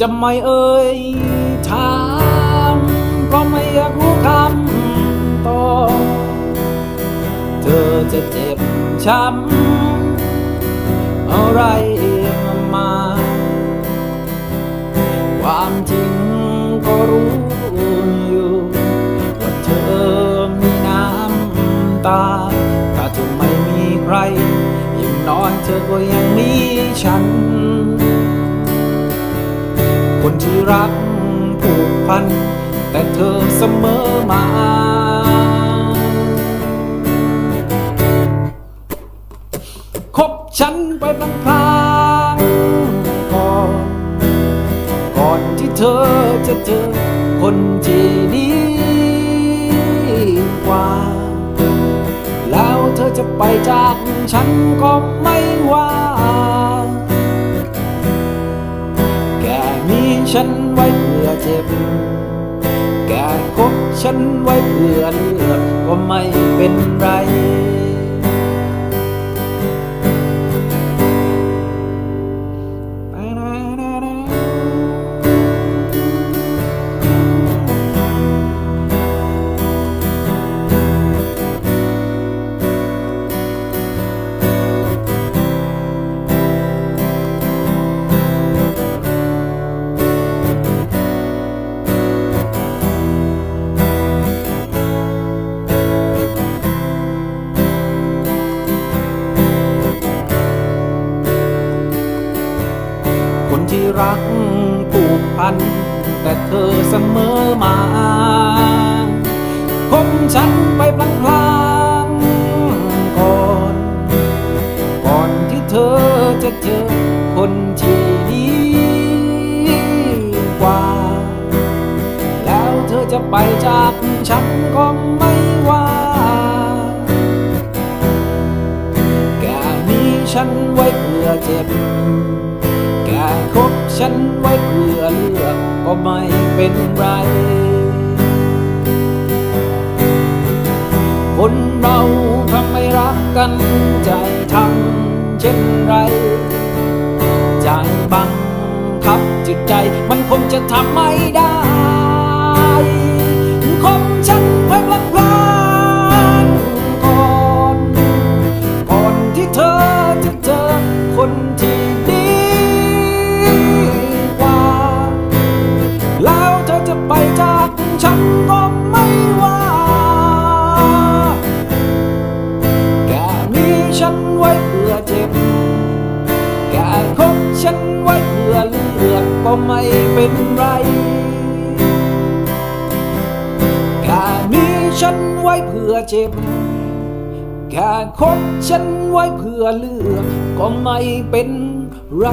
จะไม่เอ่ยถามเพราะไม่อยากรู้คำตอบเธอจะเจ็บช้ำอะไรมา ความจริงก็รู้อยู่ ว่าเธอมีน้ำตาถ้าเธอไม่มีใครอย่างน้อยเธอก็ยังมีฉัน คนที่รักผูกพัน แต่เธอเสมอมาคบฉันไปพลางๆก่อน ก่อนที่เธอจะเจอคนที่ดีกว่า แล้วเธอจะไปจากฉันก็ไม่ ฉันไว้เพื่อเจ็บแกคบฉันไว้เพื่อเลือกก็ไม่เป็นไร ที่รักผูกพัน แต่เธอเสมอมาคมฉันไปพลางพลางๆก่อน ก่อนที่เธอจะเจอคนที่ดีกว่า แล้วเธอจะไปจากฉันก็ไม่ว่าแกมีฉันไว้เพื่อเจ็บ คบฉันไว้เพื่อเลือกก็ไม่เป็นไร คนเราถ้าไม่รักกันใจทำเช่นไร ใจบังคับจิตใจมันคงจะทำไม่ได้ ฉันไว้เพื่อเจ็บ แกคบฉันไว้เพื่อเลือกก็ไม่เป็นไรแกมีฉันไว้เพื่อเจ็บ แก่คบฉันไว้เพื่อเลือกก็ไม่เป็นไร